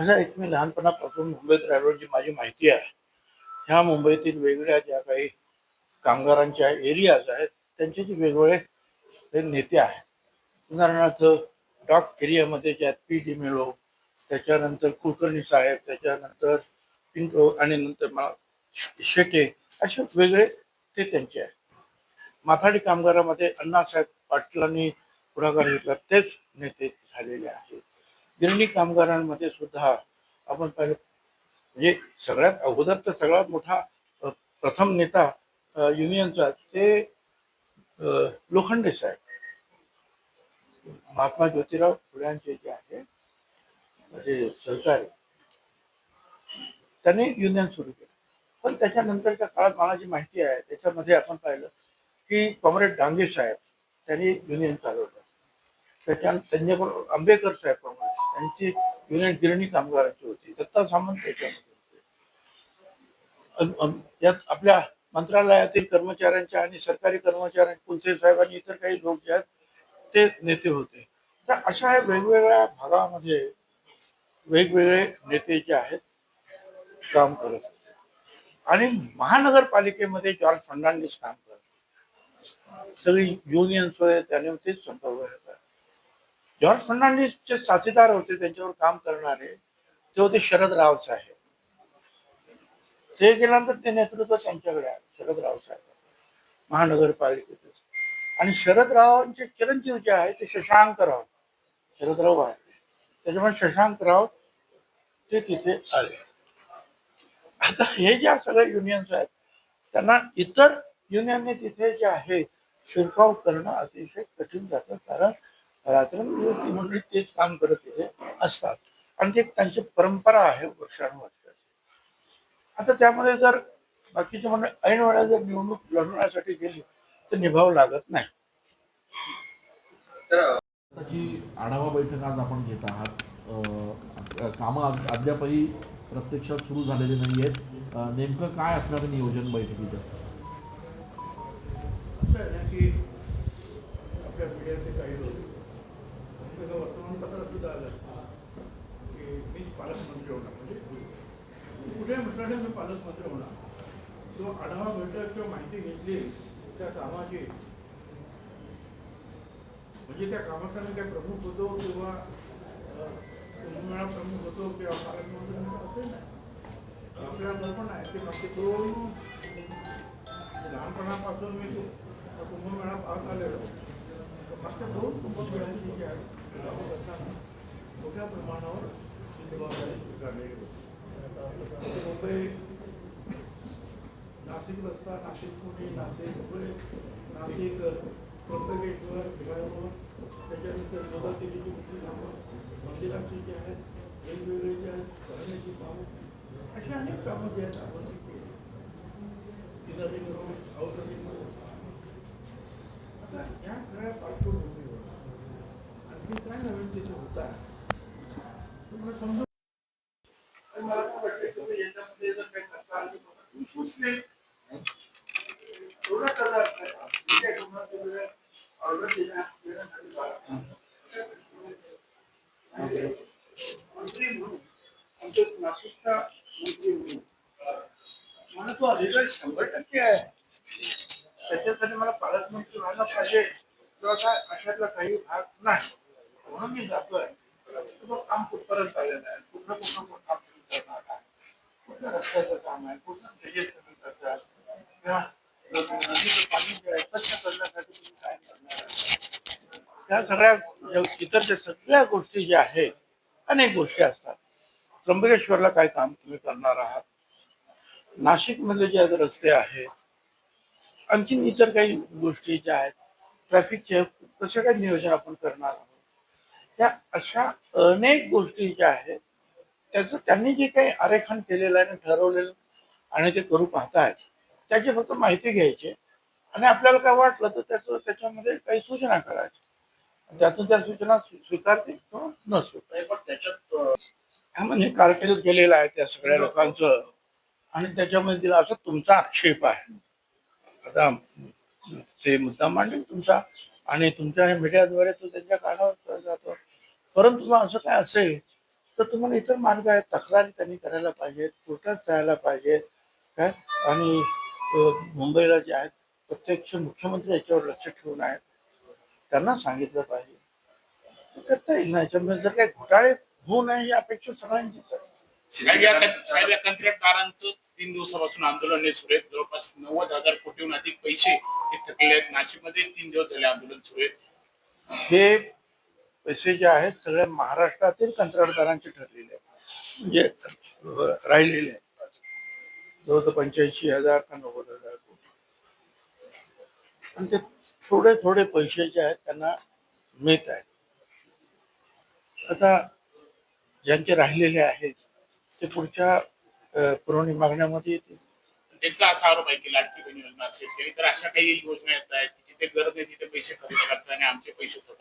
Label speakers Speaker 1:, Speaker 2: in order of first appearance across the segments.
Speaker 1: असं एक मी लहानपणापासून मुंबईत राहिलो जी माझी माहिती आहे. ह्या मुंबईतील वेगवेगळ्या ज्या काही कामगारांच्या एरियाज आहेत त्यांचे जे वेगवेगळे हे नेते आहेत. उदाहरणार्थ डॉक एरियामध्ये ज्या पी डी मेलो त्याच्यानंतर कुलकर्णी साहेब त्याच्यानंतर पिंटो आणि नंतर मला शेटे असे वेगळे ते त्यांचे आहेत. माथाडी कामगारामध्ये अण्णासाहेब पाटलांनी पुढाकार घेतला तेच नेते झालेले आहेत. गिरणी कामगारांमध्ये सुद्धा आपण पाहिलं म्हणजे सगळ्यात अगोदर तर सगळ्यात मोठा प्रथम नेता युनियनचा ते लोखंडे साहेब. महात्मा ज्योतिराव फुल्यांचे जे आहे म्हणजे सहकारी त्यांनी युनियन सुरू केलं. पण त्याच्यानंतरच्या काळात मला जी माहिती आहे त्याच्यामध्ये आपण पाहिलं की कॉम्रेड डांगे साहेब त्यांनी युनियन चालवलं. त्याच्या त्यांच्याबरोबर आंबेकर साहेब काँग्रेस त्यांची युनियन गिरणी कामगारांची होती. दत्ता सामंत त्याच्यामध्ये होते. यात आपल्या मंत्रालयातील कर्मचाऱ्यांच्या आणि सरकारी कर्मचाऱ्यांच्या कुलसे साहेब आणि इतर काही लोक जे आहेत ते नेते होते. तर अशा वेगवेगळ्या भागामध्ये वेगवेगळे नेते जे आहेत काम करत होते. आणि महानगरपालिकेमध्ये जॉर्ज फर्नांडिस काम करत सगळी युनियन सोय त्याने तेच संपर्क जॉर्ज फर्नांडिसचे साथीदार होते त्यांच्यावर काम करणारे ते होते शरद राव साहेब. ते गेल्यानंतर ते नेतृत्व त्यांच्याकडे आहे शरद राव साहेब. महानगरपालिकेचे आणि शरद रावांचे चिरंजीव जे आहे ते शशांक राव. शरदराव आहे. त्याच्यामुळे शशांक राव ते तिथे आले. आता हे ज्या सगळ्या युनियन्स आहेत त्यांना इतर युनियनने तिथे जे आहे शिरकाव करणं अतिशय कठीण जातं. कारण रात्रंदिवस ती मंडळी तेच काम करत तिथे असतात. आणि ते एक त्यांची परंपरा आहे वर्षानुवर्षाची आता त्यामध्ये जर बाकीचे मंडळ ऐन वेळा जर निवडणूक लढवण्यासाठी गेली तर निभावं लागत नाही.
Speaker 2: आढावा बैठक आज आपण घेत आहात अ, कामं अद- अद्यापही प्रत्यक्षात सुरू झालेली नाही आहेत नेमकं काय असणार नियोजन बैठकीचं
Speaker 1: असं आहे ना की आपल्या मीडियाचे काही लोक एका वर्तमानपत्रात सुद्धा आलं की मीच पालकमंत्री होणार म्हणजे कुठे म्हटलं नाही मी पालकमंत्री होणार तो आढावा बैठक किंवा माहिती घेतली त्या कामाची म्हणजे त्या कामाचा काही प्रमुख होतो किंवा अं, कुंभमेळा प्रमुख होतो किंवा पालकमंत्री होतो असे आपल्याला पण आहे ते मागचे दोन लहानपणापासून मी तो कुंभमेळा पाहत आलेलो मागच्या दोन कुंभमेळ्यांची जी आहे त्यामध्ये असताना मोठ्या प्रमाणावर ही जबाबदारी स्वीकारलेली होती. मुंबई नाशिक रस्ता नाशिक पुणे नाशिक पुणे नाशिक त्र्यंबकेश्वर भिवापूर त्याच्यानंतर गोदादेवीची मोठी कामं मंदिराची जी आहेत वेगवेगळे जे आहेत करण्याची कामं अशी अनेक कामं जी आहेत आपण तिलारी करून औषधी करून आता या सगळ्या पार्श्वभूमीवर आणखी काय नवीन तिथे होत तुम्हाला समजून मला काय वाटतं तुम्ही याच्यामध्ये जर काही करता आलं तुम्ही सुचले एवढा करणार मंत्री म्हणून आमचे नाशिकचा मंत्री म्हणून मला तो अधिकार शंभर टक्के आहे त्याच्यासाठी मला पालकमंत्री व्हायला पाहिजे किंवा काय अशातला काही भाग नाही म्हणून मी जातोय तो काम कुठपर्यंत आलेलं आहे कुठलं कुठलं कुठं काम करणार आहे कुठलं रस्त्याचं काम आहे कुठलं ड्रेनेज करतात आहे किंवा नदीचं पाणी जे आहे स्वच्छ करण्यासाठी तुम्ही काय करणार ह्या सगळ्या इतर ज्या सगळ्या गोष्टी ज्या आहेत अनेक गोष्टी असतात. त्र्यंबकेश्वरला काय काम तुम्ही करणार आहात? नाशिक मधले जे आज रस्ते आहेत आणखीन इतर काही गोष्टी ज्या आहेत ट्रॅफिकचे कसं काय नियोजन आपण करणार आहोत? त्या अशा अनेक गोष्टी ज्या आहेत त्याचं त्यांनी जे काही आरेखन केलेलं आहे आणि ठरवलेलं आणि ते करू पाहतायत त्याची फक्त माहिती घ्यायची आणि आपल्याला काय वाटलं तर त्याचं त्याच्यामध्ये काही सूचना करायची. त्यातून त्या सूचना स्वी- स्वीकारतील किंवा न स्वीकार पण त्याच्यात हा म्हणजे कार्टेल केलेलं आहे त्या सगळ्या लोकांचं. आणि त्याच्यामध्ये दिला असा तुमचा आक्षेप आहे. आता ते मुद्दा मांडेल तुमचा. आणि तुमच्या मीडियाद्वारे तो त्यांच्या कानावर जातो. परंतु असं काय असेल तर तुम्हाला इतर मार्ग आहेत. तक्रारी त्यांनी करायला पाहिजेत. कोर्टात जायला पाहिजे काय? आणि मुंबईला जे आहेत प्रत्यक्ष मुख्यमंत्री याच्यावर लक्ष ठेवून आहेत. त्यांना सांगितलं पाहिजे. करता येईल ना याच्यामध्ये जर काही घोटाळे होऊ नये ही अपेक्षा सगळ्यांचीच आहे.
Speaker 3: साहेब या कंत्राटदारांचं तीन दिवसापासून आंदोलन आहे सुरू आहे. जवळपास नव्वद हजार कोटीहून अधिक पैसे हे थकले आहेत. नाशिकमध्ये तीन दिवस झाले आंदोलन सुरू आहे.
Speaker 1: हे पैसे जे आहेत सगळ्या महाराष्ट्रातील कंत्राटदारांचे ठरलेले आहेत. म्हणजे राहिलेले आहेत. जवळ पंच्याऐंशी हजार का नव्वद हजार कोटी. आणि ते थोडे थोडे पैसे जे आहेत त्यांना मिळत आहेत. आता ज्यांचे राहिलेले आहेत ते पुढच्या पुरवणी मागण्यामध्ये येतील.
Speaker 3: त्यांचा असा आरोप आहे की लाडकी बहीण योजना असेल किंवा इतर अशा काही योजना येत आहेत की जिथे गरज आहे तिथे पैसे खर्च करतात आणि आमचे पैसे
Speaker 1: पण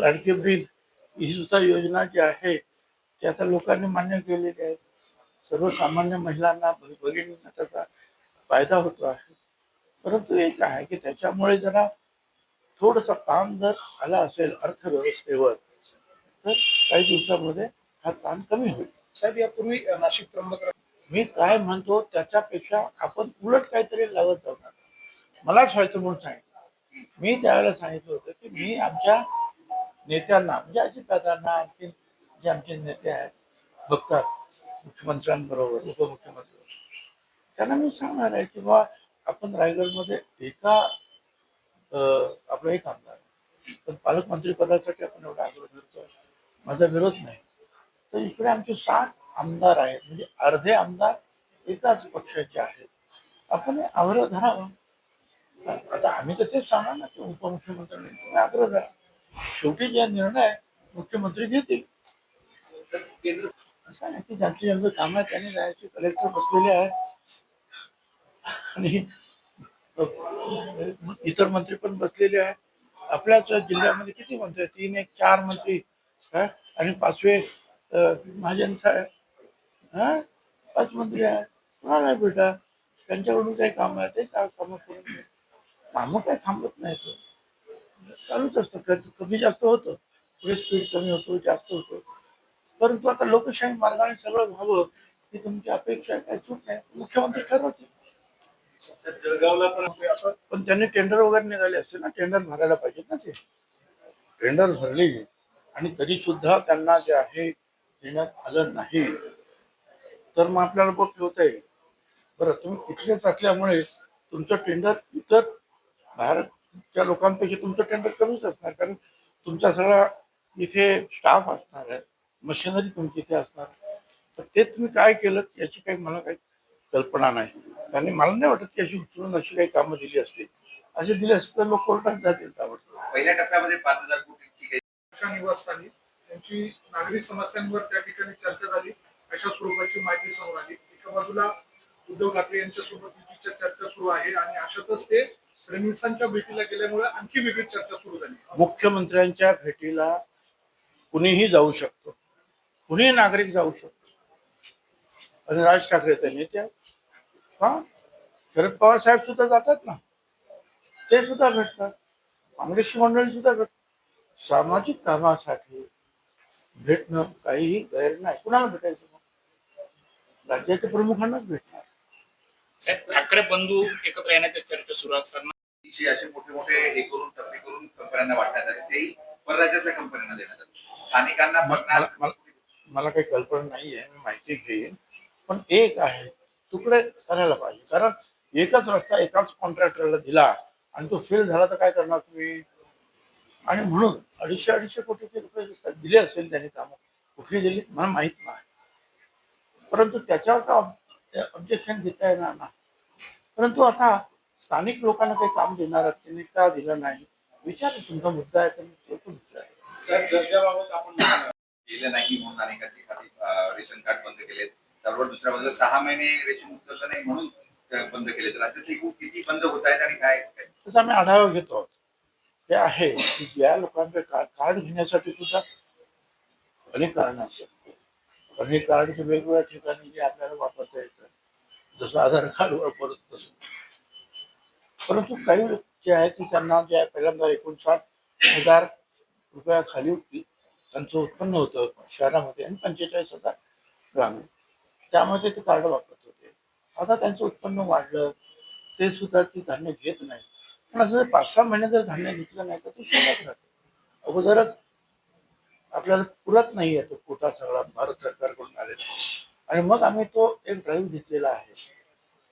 Speaker 1: लाडकी बहीण ही सुद्धा योजना जी आहे ती आता लोकांनी मान्य केलेली आहे. सर्वसामान्य महिलांना भगिनींना त्याचा फायदा होतो आहे. परंतु एक आहे की त्याच्यामुळे जरा थोडस काम जर आलं असेल अर्थव्यवस्थेवर तर काही दिवसामध्ये हा ताण कमी होईल.
Speaker 4: साहेब यापूर्वी नाशिक त्र्यंबक
Speaker 1: मी काय म्हणतो त्याच्यापेक्षा आपण उलट काहीतरी लावत जाऊ मलाच व्हायचं म्हणून सांगितलं. मी त्यावेळेला सांगितलं होतं की मी आमच्या नेत्यांना म्हणजे अजितदादांना आणखी जे आमचे नेते आहेत बघतात मुख्यमंत्र्यांबरोबर उपमुख्यमंत्री. त्यांना मी सांगणार आहे की बा आपण रायगडमध्ये एका आपला एक आमदार पण पालकमंत्री पदासाठी आपण एवढा आग्रह धरतोय. माझा विरोध नाही. तर इकडे आमचे सात आमदार आहेत. म्हणजे अर्धे आमदार एकाच पक्षाचे आहेत. आपण आग्रह धरावा. आता आम्ही तर तेच सांगा ना की उपमुख्यमंत्र्यांनी तुम्ही आग्रह धरा. शेवटी जे निर्णय मुख्यमंत्री घेतील. असं आहे की ज्यांची ज्यांचं काम आहे त्यांनी जायचे कलेक्टर बसलेले आहेत. आणि इतर मंत्री पण बसलेले आहेत. आपल्याच जिल्ह्यामध्ये किती मंत्री आहेत? तीन एक चार मंत्री काय? आणि पाचवे महाजन साहेब हा? पाच मंत्री आहेत. कुणाला आहे बेटा त्यांच्याकडून काही काम आहे ते काय कामं करून कामं काही थांबत नाही चालूच असतं कमी जास्त होतं. पुढे स्पीड कमी होतो जास्त होतो. परंतु आता लोकशाही मार्गाने सगळं व्हावं ही तुमची अपेक्षा काय काही चूक नाही. मुख्यमंत्री ठरवतील.
Speaker 4: जळगावला पण म्हणजे असं
Speaker 1: पण त्यांनी टेंडर वगैरे निघाले असते ना टेंडर भरायला पाहिजेत ना ते. टेंडर भरले आणि तरी सुद्धा त्यांना जे आहे देण्यात आलं नाही. तर मग आपल्याला बघ ठेवता येईल बरं तुम्ही इथलेच असल्यामुळे तुमचं टेंडर इतर बाहेरच्या लोकांपेक्षा तुमचं टेंडर कमीच असणार कारण तुमचा सगळा इथे स्टाफ असणार आहे मशिनरी तुमची इथे असणार. तर ते तुम्ही काय केलं याची काही मला काही कल्पना नाही. आणि मला नाही वाटत की अशी उचलून अशी काही कामं दिली असतील असे दिले असते तर लोक कोर्टात जातील ताबडतोब.
Speaker 5: पहिल्या टप्प्यामध्ये पाच हजार कोटींची काही
Speaker 4: अशा निवासस्थानी त्यांची नागरी समस्यांवर त्या ठिकाणी चर्चा झाली. अशा स्वरूपाची माहिती समोर आली. एका बाजूला उद्धव ठाकरे यांच्यासोबत चर्चा सुरू आहे आणि अशातच ते फडणवीसांच्या भेटीला गेल्यामुळे आणखी वेगळी चर्चा सुरू झाली.
Speaker 1: मुख्यमंत्र्यांच्या भेटीला कुणीही जाऊ शकतो. कुणीही नागरिक जाऊ शकतो. आणि राज ठाकरे ते नेते आहेत. हा? शरद पवार साहेब सुद्धा जातात ना? ते सुद्धा भेटतात. काँग्रेसची मंडळी सुद्धा भेटतात सामाजिक कामासाठी भेटणं काहीही गैर नाही. कुणाला भेटायचं राज्याच्या प्रमुखांनाच भेटणार.
Speaker 3: साहेब ठाकरे बंधू एकत्र येण्याच्या चर्चा सुरू असताना
Speaker 5: असे मोठे मोठे हे करून टप्पे करून कंपन्यांना वाटण्यात आले तेही परराज्यातल्या कंपन्यांना देण्यात आले. स्थानिकांना
Speaker 1: मला- काही कल्पना नाही आहे मी माहिती घेईन. पण एक आहे तुकडे करायला पाहिजे. कारण एकच रस्ता एकाच कॉन्ट्रॅक्टरला दिला आणि तो फेल झाला तर काय करणार तुम्ही? आणि म्हणून अडीचशे अडीचशे कोटीचे रुपये दिले असेल त्यांनी कामं कुठली दिली मला माहीत नाही. परंतु त्याच्यावर ऑब्जेक्शन घेता येणार नाही? परंतु आता स्थानिक लोकांना काही काम देणार त्यांनी का दिलं नाही? विचार तुमचा मुद्दा आहे तर तो पण आहे.
Speaker 4: साहेब दर्जाबाबत आपण
Speaker 5: केलं नाही म्हणून अनेकांची रेशन कार्ड बंद केलेत. त्याबरोबर दुसऱ्या बाजूला सहा महिने रेशन उचललं नाही म्हणून बंद केले. तर राज्यात किती बंद होत आहेत आणि काय
Speaker 1: त्याचा आम्ही आढावा घेतो आहोत. ते आहे की ज्या लोकांचे कार्ड घेण्यासाठी सुद्धा अनेक कारण असतात. अनेक कार्ड वेगवेगळ्या ठिकाणी जे आपल्याला वापरता येतं जसं आधार कार्ड वापरत तसं. परंतु काही जे आहेत की त्यांना जे आहे पहिल्यांदा एकोणसाठ हजार रुपया खाली त्यांचं उत्पन्न होतं शहरामध्ये आणि पंचेचाळीस हजार ग्रामीण. त्यामध्ये ते कार्ड वापरत होते. आता त्यांचं उत्पन्न वाढलं. ते सुद्धा ती धान्य घेत नाही पण असं जर पाच सहा महिने जर धान्य घेतलं नाही तर ते शिल्लक राहते. अगोदरच आपल्याला पुरत नाही आहे तो कोटा सगळा भारत सरकारकडून आलेला. आणि मग आम्ही तो एक ड्राईव्ह घेतलेला आहे.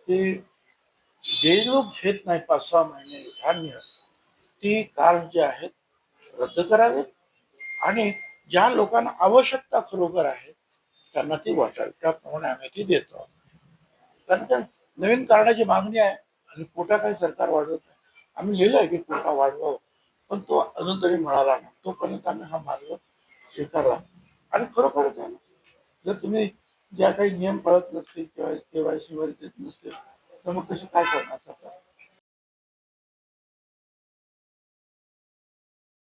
Speaker 1: की जे लोक घेत नाही पाच सहा महिने धान्य ती कार्ड जे आहेत रद्द करावेत. आणि ज्या लोकांना आवश्यकता खरोखर आहे त्यांना ती वाटावी त्याप्रमाणे आम्ही ती देतो. कारण त्या नवीन कार्डाची मागणी आहे आणि कोटा काही सरकार वाढवत नाही. आम्ही लिहिलं आहे की कोटा वाढवावं पण तो अजून तरी मिळाला नाही. तोपर्यंत आम्ही हा मार्ग स्वीकारला. आणि खरोखरच आहे जर तुम्ही ज्या काही नियम पाळत नसतील किंवा के वाय सी देत नसतील तर मग कसे काय करणार? सरकार